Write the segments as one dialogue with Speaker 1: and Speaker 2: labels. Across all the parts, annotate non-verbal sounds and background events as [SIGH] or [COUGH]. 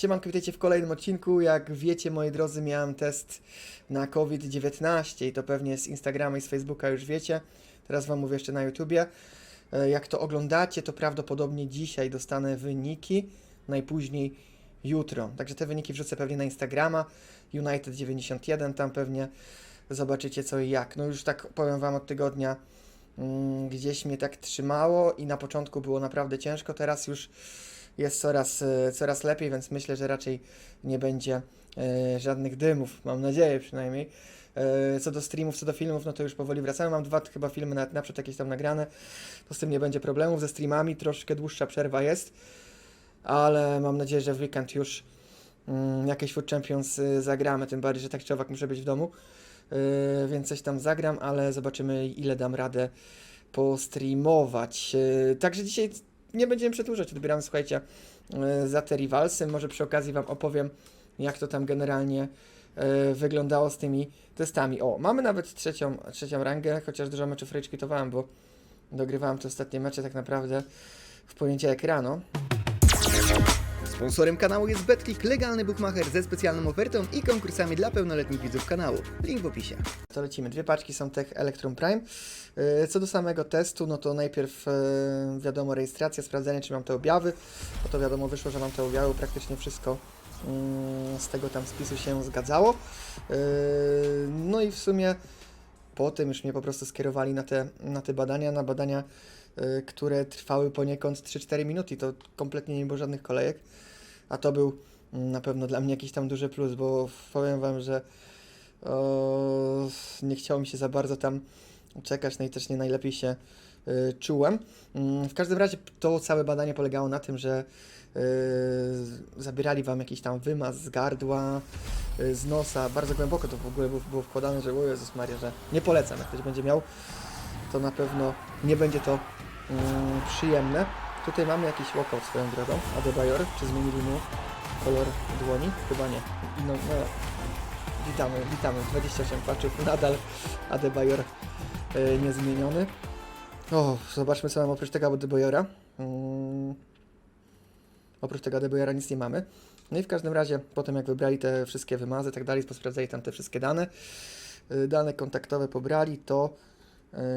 Speaker 1: Siemanko, witajcie w kolejnym odcinku. Jak wiecie, moi drodzy, miałem test na COVID-19 i to pewnie z Instagrama i z Facebooka już wiecie. Teraz Wam mówię jeszcze na YouTubie. E, Jak to oglądacie, to prawdopodobnie dzisiaj dostanę wyniki, najpóźniej jutro. Także te wyniki wrzucę pewnie na Instagrama, United91, tam pewnie zobaczycie co i jak. No już tak powiem Wam od tygodnia mm, gdzieś mnie tak trzymało i na początku było naprawdę ciężko, teraz już jest coraz, e, coraz lepiej, więc myślę, że raczej nie będzie e, żadnych dymów, mam nadzieję przynajmniej. E, co do streamów, co do filmów, no to już powoli wracamy. Mam dwa chyba filmy nawet naprzód jakieś tam nagrane, to z tym nie będzie problemów. Ze streamami troszkę dłuższa przerwa jest, ale mam nadzieję, że w weekend już mm, jakieś Food Champions y, zagramy, tym bardziej, że tak czy owak muszę być w domu, więc coś tam zagram, ale zobaczymy ile dam radę postreamować. Także dzisiaj nie będziemy przedłużać, odbieramy, słuchajcie, y, za te rivalsy. Może przy okazji Wam opowiem, jak to tam generalnie y, wyglądało z tymi testami. O, mamy nawet trzecią, trzecią rangę, chociaż dużo meczów rage bo dogrywałem te ostatnie mecze tak naprawdę w poniedziałek rano.
Speaker 2: Sponsorem kanału jest BetClick, legalny bookmacher ze specjalną ofertą i konkursami dla pełnoletnich widzów kanału. Link w opisie.
Speaker 1: To lecimy. Dwie paczki są Tech Electrum Prime. Yy, Co do samego testu, no to najpierw yy, wiadomo rejestracja, sprawdzenie czy mam te objawy. No to wiadomo wyszło, że mam te objawy, praktycznie wszystko mm, z tego tam spisu się zgadzało. Yy, No i w sumie potem już mnie po prostu skierowali na te, na te badania, na badania, yy, które trwały poniekąd 3-4 minuty. To kompletnie nie było żadnych kolejek. A to był mm, na pewno dla mnie jakiś tam duży plus, bo powiem Wam, że o, nie chciało mi się za bardzo tam czekać, no i też nie najlepiej się y, czułem. Mm, w każdym razie to całe badanie polegało na tym, że y, zabierali Wam jakiś tam wymaz z gardła, y, z nosa, bardzo głęboko to w ogóle było, wkładane, że o Jezus Maria, że nie polecam, jak ktoś będzie miał, to na pewno nie będzie to mm, przyjemne. Tutaj mamy jakiś walkout swoją drogą, Adebayor, czy zmienili mu kolor dłoni? Chyba nie. No, no, Witamy, witamy. 28 paczów, nadal Adebayor niezmieniony. O, zobaczmy co mam oprócz tego Adebayora. Mm, oprócz tego Adebayora nic nie mamy. No i w każdym razie, potem jak wybrali te wszystkie wymazy i tak dalej, posprawdzali tam te wszystkie dane, y, dane kontaktowe pobrali, to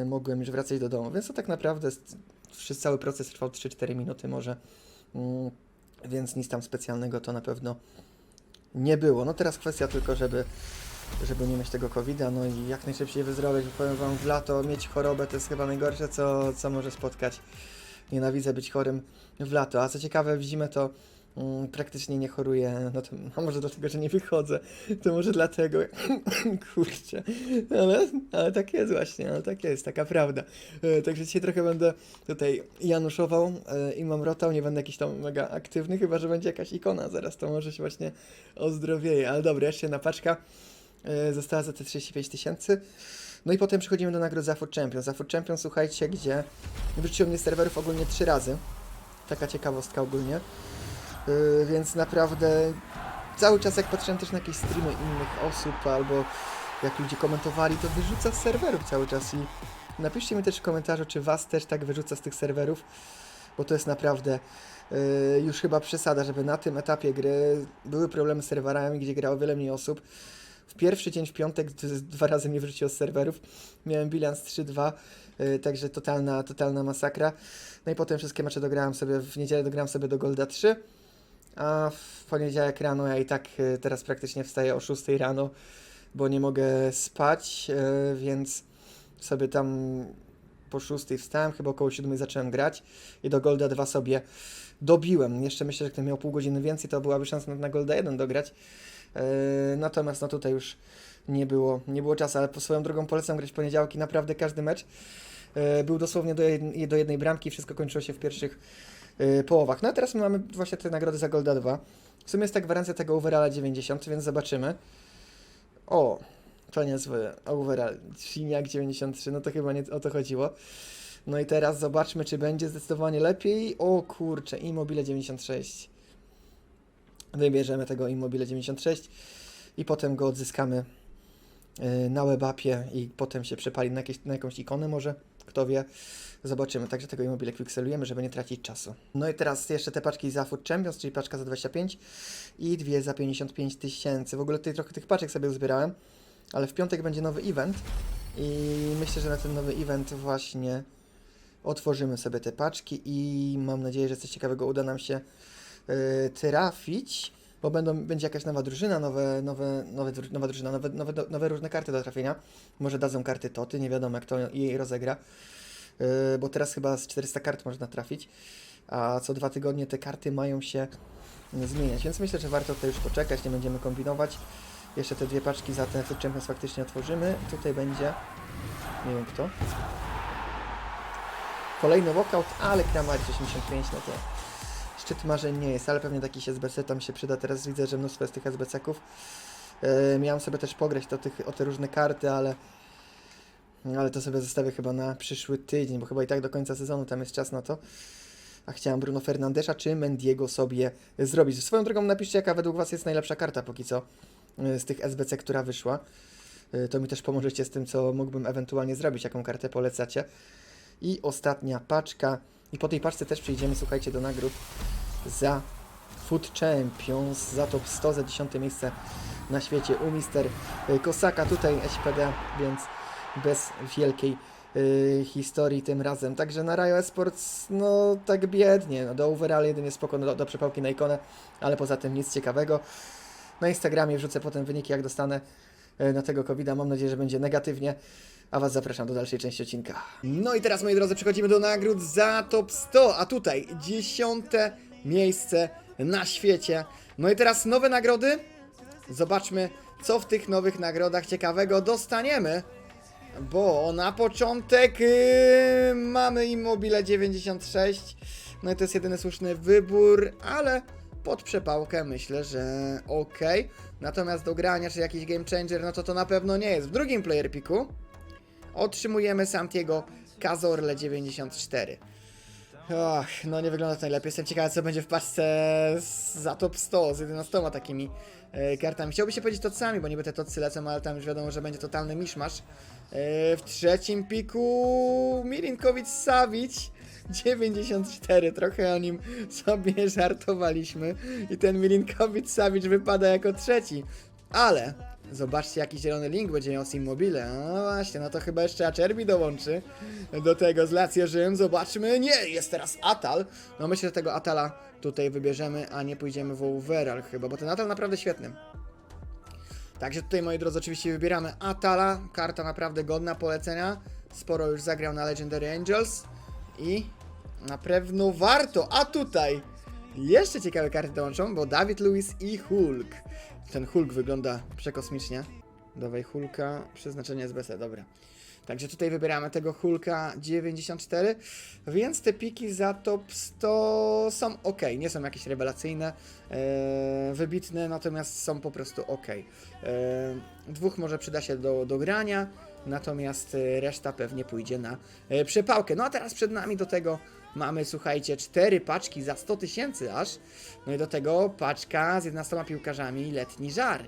Speaker 1: y, mogłem już wracać do domu. Więc to tak naprawdę wszy- cały proces trwał 3-4 minuty może, Mm, więc nic tam specjalnego to na pewno nie było. No teraz kwestia tylko, żeby, żeby nie mieć tego COVID-a, no i jak najszybciej wyzdrowieć, bo powiem Wam, w lato mieć chorobę to jest chyba najgorsze, co, co może spotkać. Nienawidzę być chorym w lato, a co ciekawe, w zimę to mm, praktycznie nie choruję, no to a może dlatego, że nie wychodzę, to może dlatego, [LAUGHS] kurczę, ale, ale tak jest właśnie, ale tak jest, taka prawda. E, Także dzisiaj trochę będę tutaj januszował e, i mam rotał, nie będę jakiś tam mega aktywny, chyba, że będzie jakaś ikona zaraz, to może się właśnie ozdrowieje, ale dobra, jeszcze jedna paczka została za te 35 tysięcy. No i potem przechodzimy do nagród za Food Champion. Za Food Champion, słuchajcie, gdzie wróciło mnie serwerów ogólnie trzy razy. Taka ciekawostka ogólnie. Yy, więc naprawdę cały czas jak patrzyłem też na jakieś streamy innych osób albo jak ludzie komentowali, to wyrzuca z serwerów cały czas i napiszcie mi też w komentarzu, czy was też tak wyrzuca z tych serwerów, bo to jest naprawdę yy, już chyba przesada, żeby na tym etapie gry były problemy z serwerami, gdzie grało wiele mniej osób. W pierwszy dzień, w piątek, dwa razy mnie wyrzuciło z serwerów. Miałem bilans 3-2, yy, także totalna, totalna masakra. No i potem wszystkie mecze dograłem sobie, w niedzielę dograłem sobie do Golda 3, a w poniedziałek rano ja i tak y, teraz praktycznie wstaję o 6 rano, bo nie mogę spać, y, więc sobie tam po 6 wstałem, chyba około 7 zacząłem grać i do Golda 2 sobie dobiłem. Jeszcze myślę, że gdybym miał pół godziny więcej, to byłaby szansa na Golda 1 dograć. Y, Natomiast no tutaj już nie było, nie było czasu, ale po swoją drogą polecam grać w poniedziałki, naprawdę każdy mecz y, był dosłownie do, jed- do jednej bramki, wszystko kończyło się w pierwszych y, połowach. No a teraz my mamy właśnie te nagrody za Golda 2. W sumie jest ta gwarancja tego overalla 90, więc zobaczymy. O, to niezły overall. Siniak 93, no to chyba nie o to chodziło. No i teraz zobaczmy, czy będzie zdecydowanie lepiej. O kurczę, Immobile 96. Wybierzemy tego Immobile 96 i potem go odzyskamy y, na webapie i potem się przepali na, jakieś, na jakąś ikonę może. Kto wie, zobaczymy. Także tego Immobile kwikselujemy, żeby nie tracić czasu. No i teraz jeszcze te paczki za Food Champions, czyli paczka za 25 i dwie za 55 tysięcy. W ogóle tutaj trochę tych paczek sobie uzbierałem, ale w piątek będzie nowy event i myślę, że na ten nowy event właśnie otworzymy sobie te paczki i mam nadzieję, że coś ciekawego uda nam się trafić, bo będą, będzie jakaś nowa drużyna, nowe, nowe, nowe, nowa drużyna, nowe, nowe, nowe różne karty do trafienia. Może dadzą karty Toty, nie wiadomo jak to jej rozegra, yy, bo teraz chyba z 400 kart można trafić, a co dwa tygodnie te karty mają się zmieniać, więc myślę, że warto tutaj już poczekać, nie będziemy kombinować. Jeszcze te dwie paczki za ten Food Champions faktycznie otworzymy. Tutaj będzie, nie wiem kto, Kolejny walkout, ale Kramaric 85, no to szczyt marzeń nie jest, ale pewnie taki SBC tam się przyda. Teraz widzę, że mnóstwo jest tych SBC-ków. Yy, miałem sobie też pograć o, tych, o te różne karty, ale ale to sobie zostawię chyba na przyszły tydzień, bo chyba i tak do końca sezonu tam jest czas na to. A chciałem Bruno Fernandesza czy Mendiego sobie zrobić. Swoją drogą napiszcie, jaka według Was jest najlepsza karta póki co yy, z tych SBC, która wyszła. Yy, To mi też pomożecie z tym, co mógłbym ewentualnie zrobić, jaką kartę polecacie. I ostatnia paczka. I po tej paczce też przejdziemy, słuchajcie, do nagród za Food Champions, za top 100, za 10 miejsce na świecie u Mister y, Kosaka. Tutaj SPD, więc bez wielkiej y, historii tym razem. Także na Rayo Esports, no tak biednie. No, do overall jedynie spoko, no, do, do przepałki na ikonę, ale poza tym nic ciekawego. Na Instagramie wrzucę potem wyniki, jak dostanę y, na tego covid. Mam nadzieję, że będzie negatywnie. A Was zapraszam do dalszej części odcinka.
Speaker 2: No i teraz, moi drodzy, przechodzimy do nagród za top 100, a tutaj dziesiąte miejsce na świecie. No i teraz nowe nagrody. Zobaczmy, co w tych nowych nagrodach ciekawego dostaniemy. Bo na początek yy, mamy Immobile 96. No i to jest jedyny słuszny wybór, ale pod przepałkę myślę, że ok. Natomiast do grania, czy jakiś game changer, no to to na pewno nie jest. W drugim player picku otrzymujemy Santiago Cazorle 94. Och, no nie wygląda to najlepiej. Jestem ciekawy, co będzie w paczce za top 100 z 11 takimi e, kartami. Chciałby się powiedzieć tocami, bo niby te tocy lecą, ale tam już wiadomo, że będzie totalny miszmasz. E, w trzecim piku Milinkowicz Savic 94. Trochę o nim sobie żartowaliśmy i ten Milinkowicz Savic wypada jako trzeci. Ale zobaczcie jaki zielony link będzie miał z Immobile. No właśnie, no to chyba jeszcze Acerbi dołączy do tego z Lazio Rzym. Zobaczmy. Nie, jest teraz Atal. No myślę, że tego Atala tutaj wybierzemy, a nie pójdziemy w overall chyba, bo ten Atal naprawdę świetny. Także tutaj, moi drodzy, oczywiście wybieramy Atala. Karta naprawdę godna polecenia. Sporo już zagrał na Legendary Angels. I na pewno warto. A tutaj jeszcze ciekawe karty dołączą, bo David Lewis i Hulk. Ten Hulk wygląda przekosmicznie. Dawaj Hulka, przeznaczenie SBC, dobra. Także tutaj wybieramy tego Hulka 94, więc te piki za top 100 są ok, nie są jakieś rewelacyjne, e, wybitne, natomiast są po prostu ok. E, dwóch może przyda się do, do grania, natomiast reszta pewnie pójdzie na e, przepałkę. No a teraz przed nami do tego mamy, słuchajcie, cztery paczki za 100 tysięcy aż, no i do tego paczka z 11 piłkarzami letni żar.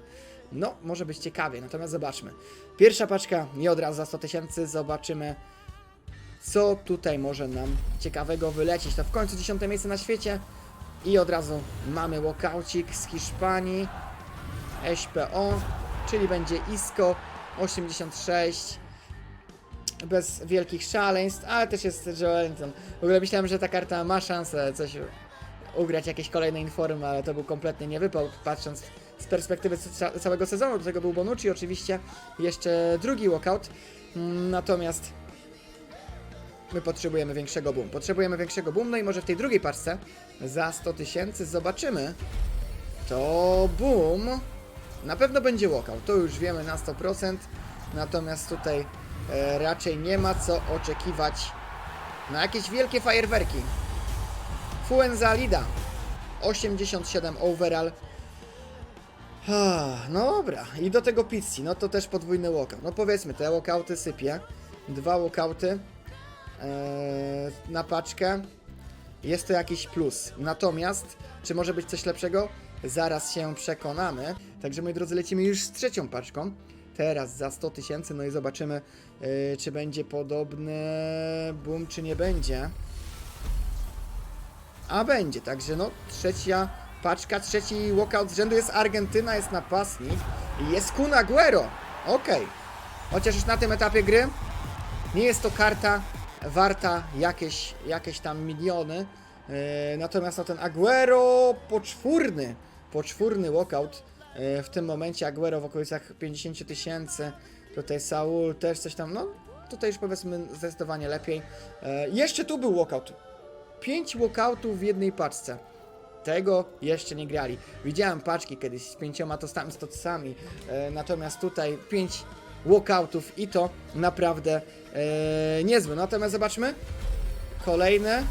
Speaker 2: No, może być ciekawie, natomiast zobaczmy. Pierwsza paczka nie od razu za 100 tysięcy, zobaczymy co tutaj może nam ciekawego wylecieć. To w końcu 10 miejsce na świecie i od razu mamy walkaucik z Hiszpanii SPO, czyli będzie ISCO 86 bez wielkich szaleństw, ale też jest Joelinton. W ogóle myślałem, że ta karta ma szansę coś ugrać, jakieś kolejne informy, ale to był kompletny niewypał, patrząc z perspektywy ca- całego sezonu. Do tego był Bonucci, oczywiście jeszcze drugi walkout. Natomiast my potrzebujemy większego boom. Potrzebujemy większego boom, no i może w tej drugiej paczce za 100 tysięcy zobaczymy. To boom. Na pewno będzie walkout, to już wiemy na 100%. Natomiast tutaj raczej nie ma co oczekiwać na jakieś wielkie fajerwerki. Fuenzalida 87 overall. No dobra, i do tego pizzi, no to też podwójny walkout. No powiedzmy, te walkouty sypie. Dwa walkouty e, na paczkę. Jest to jakiś plus. Natomiast, czy może być coś lepszego? Zaraz się przekonamy. Także moi drodzy, lecimy już z trzecią paczką. Teraz za 100 tysięcy, no i zobaczymy, yy, czy będzie podobny boom, czy nie będzie. A będzie, także no trzecia paczka, trzeci walkout z rzędu jest Argentyna, jest napastnik i jest Kun Aguero. Okej. Chociaż już na tym etapie gry nie jest to karta warta jakieś, jakieś tam miliony. Yy, natomiast no ten Aguero poczwórny, poczwórny walkout. Yy, w tym momencie Aguero w okolicach 50 tysięcy. Tutaj Saul też coś tam, no tutaj już powiedzmy zdecydowanie lepiej. Yy, jeszcze tu był walkout. 5 walkoutów w jednej paczce. Tego jeszcze nie grali. Widziałem paczki kiedyś z pięcioma tostami, stocami, e, natomiast tutaj 5 walkoutów i to naprawdę e, niezłe. Natomiast zobaczmy. Kolejne.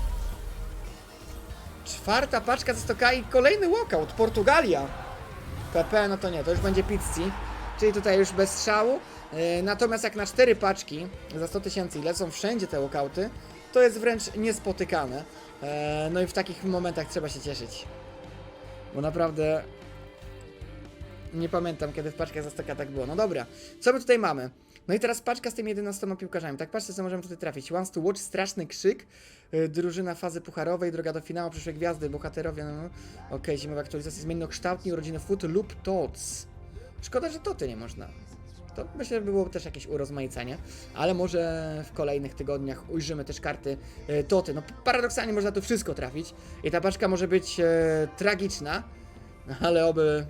Speaker 2: Czwarta paczka ze stoka i kolejny walkout. Portugalia. PP, no to nie, to już będzie Pizzi. Czyli tutaj już bez strzału. E, natomiast jak na cztery paczki za 100 tysięcy lecą wszędzie te walkouty, to jest wręcz niespotykane. E, no i w takich momentach trzeba się cieszyć. Bo naprawdę nie pamiętam, kiedy w paczkach za stoka tak było. No dobra, co my tutaj mamy? No i teraz paczka z tymi 11 piłkarzami. Tak, patrzcie, co możemy tutaj trafić. Wants to watch, straszny krzyk, yy, drużyna fazy pucharowej, droga do finału, przyszłe gwiazdy, bohaterowie, no. Okej, zimowa aktualizacja, zmiennokształtni, urodziny foot lub tots. Szkoda, że toty nie można. To myślę, że było też jakieś urozmaicenie, ale może w kolejnych tygodniach ujrzymy też karty e, Toty. No paradoksalnie można tu wszystko trafić i ta paczka może być e, tragiczna, ale oby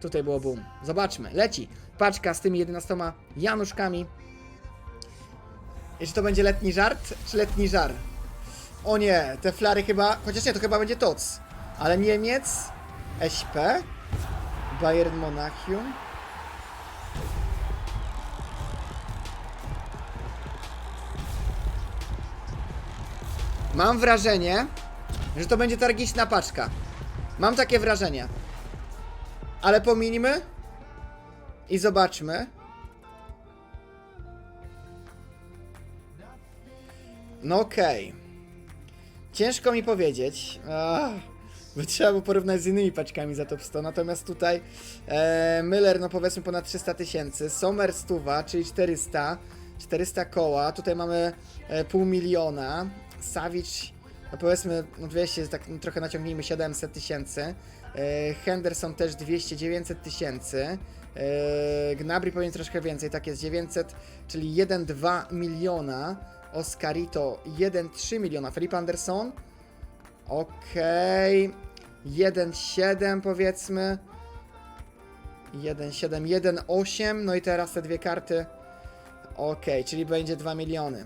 Speaker 2: tutaj było boom. Zobaczmy, leci paczka z tymi 11 Januszkami. I czy to będzie letni żart, czy letni żar? O nie, te flary chyba, chociaż nie, to chyba będzie TOC, ale Niemiec, SP, Bayern Monachium, Mam wrażenie, że to będzie tragiczna paczka. Mam takie wrażenie. Ale pominimy i zobaczmy. No okej. Ciężko mi powiedzieć. Ach, by trzeba było porównać z innymi paczkami za top 100. Natomiast tutaj e, Miller, no powiedzmy ponad 300 tysięcy. Sommer stuwa, czyli 400. 400 koła. Tutaj mamy e, pół miliona. Savic, no powiedzmy, no 200, tak trochę naciągnijmy 700 tysięcy. E, Henderson też 200, 900 tysięcy. E, Gnabry powinien troszkę więcej, tak jest 900, czyli 1,2 miliona. Oscarito 1,3 miliona. Felipe Anderson. Okej. 1,7 powiedzmy. 1,7, 1,8. No i teraz te dwie karty. Okej, czyli będzie 2 miliony.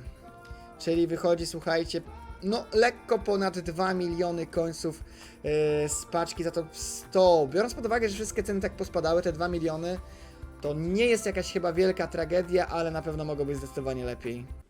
Speaker 2: Czyli wychodzi, słuchajcie, no lekko ponad 2 miliony końców yy, z paczki za to 100. Biorąc pod uwagę, że wszystkie ceny tak pospadały, te 2 miliony, to nie jest jakaś chyba wielka tragedia, ale na pewno mogło być zdecydowanie lepiej.